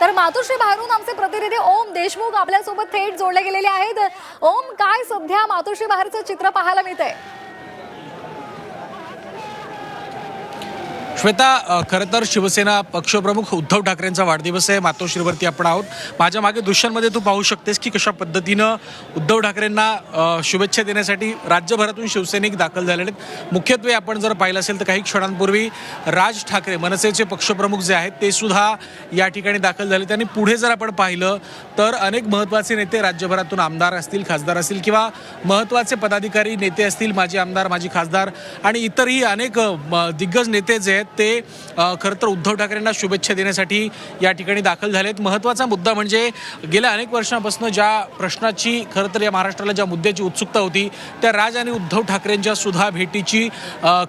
तर मातोश्री बाहेरून आमचे प्रतिनिधी ओम देशमुख आपल्यासोबत थेट जोडले गेलेले आहेत. ओम काय सध्या मातोश्री बाहेरचं चित्र पाहायला मिळतंय? श्वेता खरं तर शिवसेना पक्षप्रमुख उद्धव ठाकरेंचा वाढदिवस आहे मातोश्रीवरती आपण आहोत. माझ्या मागे दृश्यांमध्ये तू पाहू शकतेस की कशा पद्धतीनं उद्धव ठाकरेंना शुभेच्छा देण्यासाठी राज्यभरातून शिवसैनिक दाखल झालेले आहेत. मुख्यत्वे आपण जर पाहिलं असेल तर काही क्षणांपूर्वी राज ठाकरे मनसेचे पक्षप्रमुख जे आहेत ते सुद्धा या ठिकाणी दाखल झाले. आणि पुढे जर आपण पाहिलं तर अनेक महत्त्वाचे नेते राज्यभरातून आमदार असतील खासदार असतील किंवा महत्त्वाचे पदाधिकारी नेते असतील माजी आमदार माजी खासदार आणि इतरही अनेक म- दिग्गज नेते जे आहेत ते खरं तर उद्धव ठाकरेंना शुभेच्छा देण्यासाठी या ठिकाणी दाखल झाले आहेत महत्त्वाचा मुद्दा म्हणजे गेल्या अनेक वर्षांपासून ज्या प्रश्नाची खरं तर या महाराष्ट्राला ज्या मुद्द्याची उत्सुकता होती त्या राज आणि उद्धव ठाकरेंच्या सुद्धा भेटीची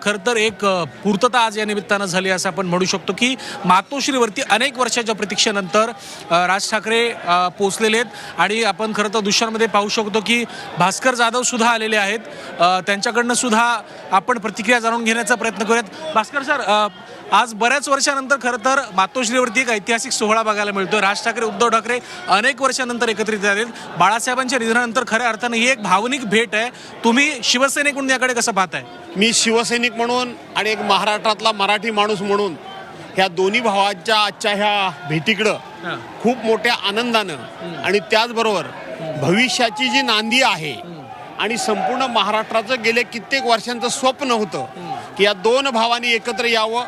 खरं तर एक पूर्तता आज या निमित्तानं झाली असं आपण म्हणू शकतो की मातोश्रीवरती अनेक वर्षाच्या प्रतीक्षेनंतर राज ठाकरे पोचलेले आहेत. आणि आपण खरं तर दृश्यांमध्ये पाहू शकतो की भास्कर जाधव सुद्धा आलेले आहेत. त्यांच्याकडनं सुद्धा आपण प्रतिक्रिया जाणून घेण्याचा प्रयत्न करूयात. भास्कर सर आज बऱ्याच वर्षानंतर खरं तर मातोश्रीवरती एक ऐतिहासिक सोहळा बघायला मिळतो राज ठाकरे उद्धव ठाकरे अनेक वर्षानंतर एकत्रित झालेत बाळासाहेबांच्या निधनानंतर खऱ्या अर्थानं ही एक भावनिक भेट आहे. तुम्ही शिवसैनिक म्हणून याकडे कसं पाहताय? मी शिवसैनिक म्हणून आणि एक महाराष्ट्रातला मराठी माणूस म्हणून ह्या दोन्ही भावांच्या आजच्या ह्या भेटीकडं खूप मोठ्या आनंदानं आणि त्याचबरोबर भविष्याची जी नांदी आहे आणि संपूर्ण महाराष्ट्राचं गेले कित्येक वर्षांचं स्वप्न होतं की या दोन भावांनी एकत्र यावं.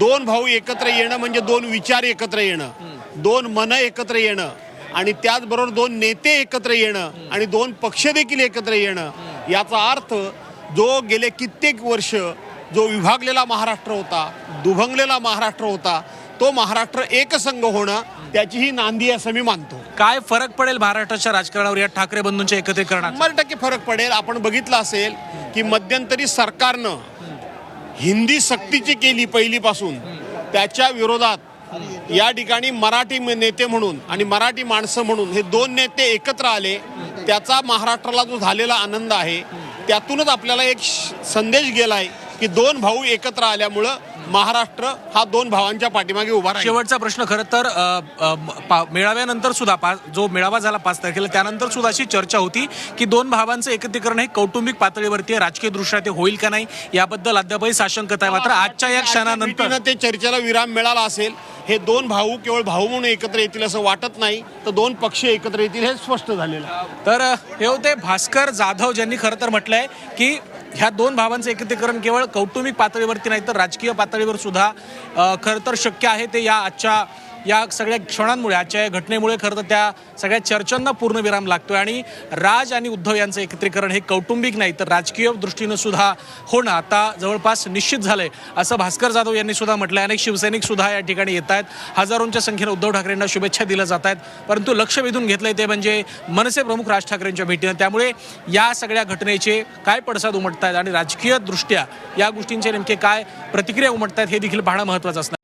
दोन भाऊ एकत्र येणं म्हणजे दोन विचार एकत्र येणं. दोन मनं एकत्र येणं. आणि त्याचबरोबर दोन नेते एकत्र येणं आणि दोन पक्ष देखील एकत्र येणं याचा अर्थ जो गेले कित्येक वर्ष जो विभागलेला महाराष्ट्र होता दुभंगलेला महाराष्ट्र होता तो महाराष्ट्र एकसंघ होणं त्याची ही नांदी असं मी मानतो. काय फरक पडेल महाराष्ट्राच्या राजकारणावर या ठाकरे बंधूंच्या एकत्रीकरणात? शंभर टक्के फरक पडेल. आपण बघितलं असेल की मध्यंतरी सरकारनं हिंदी सक्तीची केली पहिलीपासून त्याच्या विरोधात या ठिकाणी मराठी म- नेते म्हणून आणि मराठी माणसं म्हणून हे दोन नेते एकत्र आले. त्याचा महाराष्ट्राला जो झालेला आनंद आहे त्यातूनच आपल्याला एक श- संदेश गेलाय की दोन भाऊ एकत्र आल्यामुळं महाराष्ट्र हा दोन भावांच्या पाठीमागे उभा राहील. शेवटचा प्रश्न खरं तर मेळाव्यानंतर सुद्धा जो मेळावा झाला पाच तारखेला त्यानंतर सुद्धा अशी चर्चा होती की दोन भावांचं एकत्रीकरण हे कौटुंबिक पातळीवरती आहे राजकीय दृष्ट्या ते होईल का नाही याबद्दल अद्यापही साशंकता आहे मात्र आजच्या या क्षणानंतर. ते चर्चेला विराम मिळाला असेल हे दोन भाऊ केवळ भाऊ म्हणून एकत्र येतील असं वाटत नाही तर दोन पक्ष एकत्र येतील हे स्पष्ट झालेलं तर हे होते भास्कर जाधव ज्यांनी खरं तर म्हटलंय की ह्या दोन भावांचं एकत्रीकरण केवळ कौटुंबिक पातळीवरती नाही तर राजकीय पातळीवर सुद्धा खरं तर शक्य आहे ते या आजच्या या सगळ्या क्षणांमुळे आजच्या या घटनेमुळे खरं तर त्या सगळ्या चर्चांना पूर्णविराम लागतोय आणि राज आणि उद्धव यांचं एकत्रीकरण हे कौटुंबिक नाही तर राजकीय दृष्टीनं सुद्धा होणं आता जवळपास निश्चित झालंय असं भास्कर जाधव यांनी सुद्धा म्हटलंय. अनेक शिवसैनिक सुद्धा या ठिकाणी येत आहेत. हजारोंच्या संख्येनं उद्धव ठाकरेंना शुभेच्छा दिल्या जात आहेत. परंतु लक्ष वेधून घेतलंय ते म्हणजे मनसे प्रमुख राज ठाकरेंच्या भेटीनं. त्यामुळे या सगळ्या घटनेचे काय पडसाद उमटत आहेत आणि राजकीय दृष्ट्या या गोष्टींचे नेमके काय प्रतिक्रिया उमटत आहेत हे देखील पाहणं महत्त्वाचं असणार.